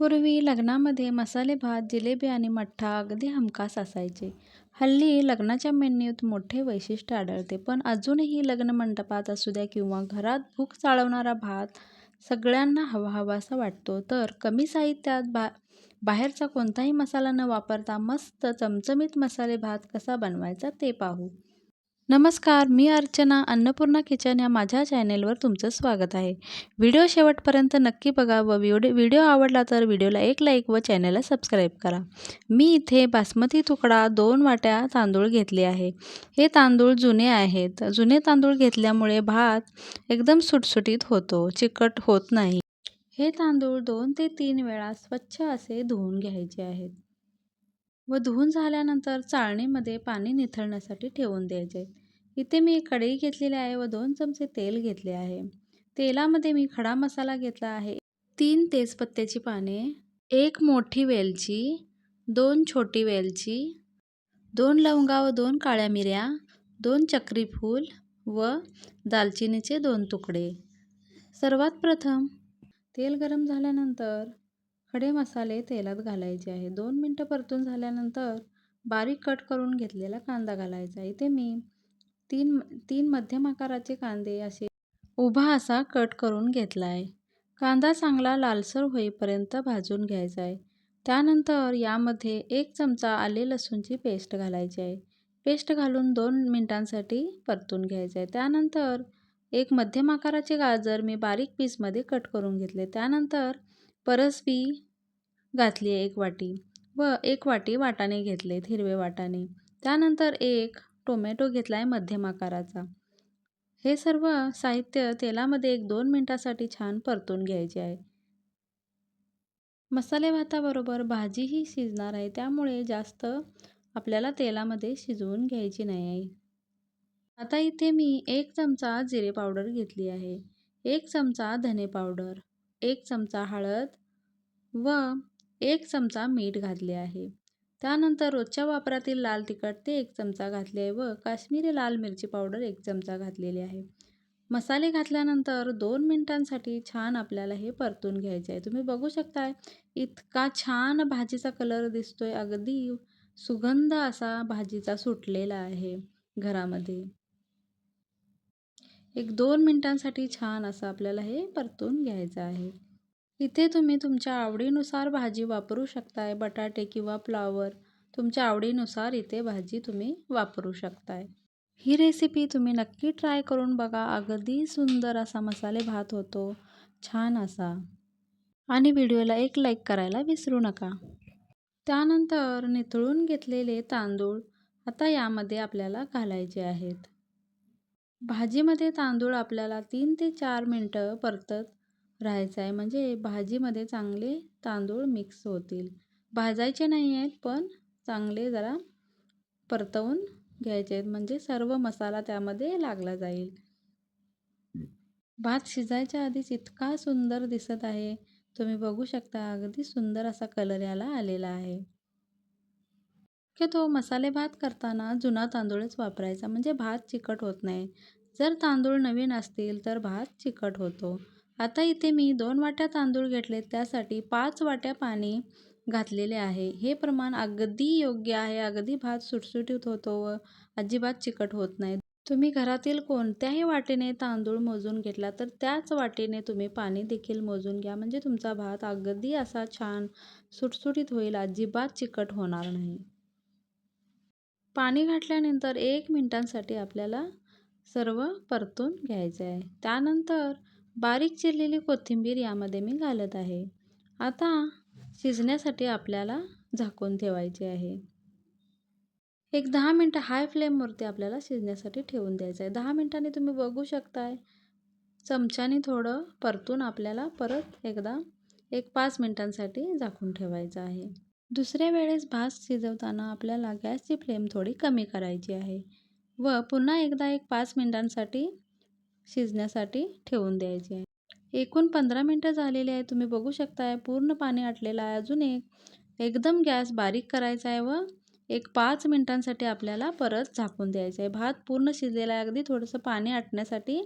पूर्वी लग्नामध्ये मसाले भात, जिलेबी आणि मठ्ठा अगदी हमखास असायचे. हल्ली लग्नाच्या मेन्यूत मोठे वैशिष्ट्य आढळते. पण अजूनही लग्न मंडपात असू द्या किंवा घरात भूक चाळवणारा भात सगळ्यांना हवा हवासा वाटतो. तर कमी साहित्यात बाहेरचा कोणताही मसाला न वापरता मस्त चमचमीत मसाले भात कसा बनवायचा ते पाहू. नमस्कार, मी अर्चना. अन्नपूर्णा किचन या माझ्या चॅनेलवर तुमचं स्वागत आहे. व्हिडिओ शेवटपर्यंत नक्की बघा व व्हिडिओ आवडला तर व्हिडिओला एक लाईक व चॅनेलला सबस्क्राईब करा. मी इथे बासमती तुकडा दोन वाट्या तांदूळ घेतले आहे. हे तांदूळ जुने आहेत. जुने तांदूळ घेतल्यामुळे भात एकदम सुटसुटीत होतो, चिकट होत नाही. हे तांदूळ दोन ते तीन वेळा स्वच्छ असे धुवून घ्यायचे आहेत व धुवून झाल्यानंतर चाळणीमध्ये पाणी निथळण्यासाठी ठेवून द्यायचे. इथे मी एक कढई घेतलेली आहे व दोन चमचे तेल घेतले आहे. तेलामध्ये मी खडा मसाला घेतला आहे. तीन तेजपत्त्याची पाने, एक मोठी वेलची, दोन छोटी वेलची, दोन लवंगा व दोन काळ्या मिऱ्या, दोन चक्री फूल व दालचिनीचे दोन तुकडे. सर्वात प्रथम तेल गरम झाल्यानंतर खडे मसाले तेलात घालायचे आहे. दोन मिनटं परतून झाल्यानंतर बारीक कट करून घेतलेला कांदा घालायचा. इथे मी तीन तीन मध्यम आकाराचे कांदे असे उभा असा कट करून घेतला आहे. कांदा चांगला लालसर होईपर्यंत भाजून घ्यायचा आहे. त्यानंतर यामध्ये एक चमचा आले लसूणची पेस्ट घालायची आहे. पेस्ट घालून दोन मिनटांसाठी परतून घ्यायचं आहे. त्यानंतर एक मध्यम आकाराचे गाजर मी बारीक पीसमध्ये कट करून घेतले. त्यानंतर परसबी घातली आहे एक वाटी व एक वाटी वाटाणे घेतलेत, हिरवे वाटाणे. त्यानंतर एक टोमॅटो घेतला आहे मध्यम आकाराचा. हे सर्व साहित्य तेलामध्ये एक दोन मिनटासाठी छान परतून घ्यायचे आहे. मसाले भाताबरोबर भाजीही शिजणार आहे त्यामुळे जास्त आपल्याला तेलामध्ये शिजवून घ्यायची नाही आहे. आता इथे मी एक चमचा जिरे पावडर घेतली आहे, एक चमचा धने पावडर, एक चमचा हळद व एक चमचा मीठ घातले आहे. त्यानंतर रोजच्या वापरातील लाल तिखट ते एक चमचा घातले आहे व काश्मिरी लाल मिरची पावडर एक चमचा घातलेली आहे. मसाले घातल्यानंतर दोन मिनिटांसाठी छान आपल्याला हे परतून घ्यायचे आहे. तुम्ही बघू शकताय इतका छान भाजीचा कलर दिसतोय. अगदी सुगंध असा भाजीचा सुटलेला आहे घरामध्ये. एक दोन मिनिटांसाठी छान असं आपल्याला हे परतून घ्यायचं आहे. इथे तुम्ही तुमच्या आवडीनुसार भाजी वापरू शकताय. बटाटे किंवा फ्लावर तुमच्या आवडीनुसार इथे भाजी तुम्ही वापरू शकताय. ही रेसिपी तुम्ही नक्की ट्राय करून बघा. अगदी सुंदर असा मसाले भात होतो, छान असा. आणि व्हिडिओला एक लाईक करायला विसरू नका. त्यानंतर निथळून घेतलेले तांदूळ आता यामध्ये आपल्याला घालायचे आहेत. भाजीमध्ये तांदूळ आपल्याला तीन ते चार मिनटं परतत राहायचं आहे म्हणजे भाजीमध्ये चांगले तांदूळ मिक्स होतील. भाजायचे नाही आहेत पण चांगले जरा परतवून घ्यायचे आहेत म्हणजे सर्व मसाला त्यामध्ये लागला जाईल. भात शिजायच्या आधीच इतका सुंदर दिसत आहे. तुम्ही बघू शकता अगदी सुंदर असा कलर याला आलेला आहे. शक्यतो मसाले भात करताना जुना तांदूळच वापरायचा म्हणजे भात चिकट होत नाही. जर तांदूळ नवीन असतील तर भात चिकट होतो. आता इथे मी दोन वाट्या तांदूळ घेतलेत त्यासाठी पाच वाट्या पाणी घातलेले आहे. हे प्रमाण अगदी योग्य आहे. अगदी भात सुटसुटीत होतो व अजिबात चिकट होत नाही. तुम्ही घरातील कोणत्याही वाटेने तांदूळ मोजून घेतला तर त्याच वाटेने तुम्ही पाणी देखील मोजून घ्या म्हणजे तुमचा भात अगदी असा छान सुटसुटीत होईल, अजिबात चिकट होणार नाही. पाणी घातल्यानंतर एक मिनिटांसाठी आपल्याला सर्व परतून घ्यायचे आहे. त्यानंतर बारीक चिरलेली कोथिंबीर यामध्ये मी घालत आहे. आता शिजण्यासाठी आपल्याला झाकून ठेवायचे आहे. एक दहा मिनटं हाय फ्लेमवरती आपल्याला शिजण्यासाठी ठेवून द्यायचं आहे. दहा मिनटांनी तुम्ही बघू शकताय चमच्याने थोडं परतून आपल्याला परत एकदा एक पाच मिनटांसाठी झाकून ठेवायचं आहे. दुसऱ्या वेळेस भात शिजवताना आपल्याला गॅसची फ्लेम थोडी कमी करायची आहे व पुन्हा एकदा एक पाच मिनटांसाठी शिजण्यासाठी ठेवून द्यायची आहे. एकूण पंधरा मिनटं झालेली आहे. तुम्ही बघू शकताय पूर्ण पाणी आटलेलं आहे. अजून एक एकदम गॅस बारीक करायचा आहे व एक पाच मिनटांसाठी आपल्याला परत झाकून द्यायचं आहे. भात पूर्ण शिजलेला आहे. अगदी थोडंसं पाणी आटण्यासाठी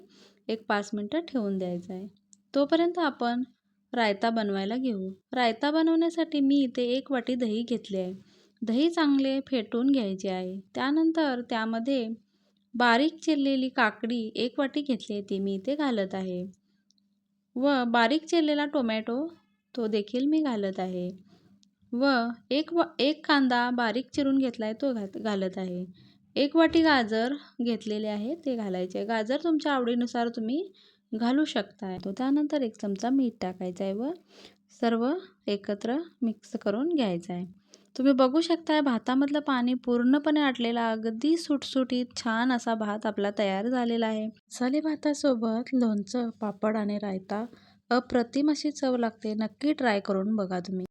एक पाच मिनटं ठेवून द्यायचं आहे. तोपर्यंत आपण रायता बनवायला घेऊ रायता बनवण्यासाठी मी इथे एक वाटी दही घेतले आहे दही चांगले फेटून घ्यायचे आहे त्यानंतर त्यामध्ये बारीक चिरलेली काकडी एक वाटी घेतली आहे ती मी इथे घालत आहे. व बारीक चिरलेला टोमॅटो तो देखील मी घालत आहे. व एक व एक कांदा बारीक चिरून घेतला आहे तो घात घालत आहे. एक वाटी गाजर घेतलेले आहे ते घालायचे. गाजर तुमच्या आवडीनुसार तुम्ही घालू शकता तो त्यानंतर एक चमचा मीठ टाकायचा आहे व सर्व एकत्र मिक्स करून घ्यायचं आहे तुम्ही बघू शकताय भातामधलं पाणी पूर्णपणे आटलेला अगदी सुटसुटीत छान असा भात आपला तयार झालेला आहे. मसाले भातासोबत लोणचं पापड आणि रायता अप्रतिम अशी चव लागते. नक्की ट्राय करून बघा तुम्ही.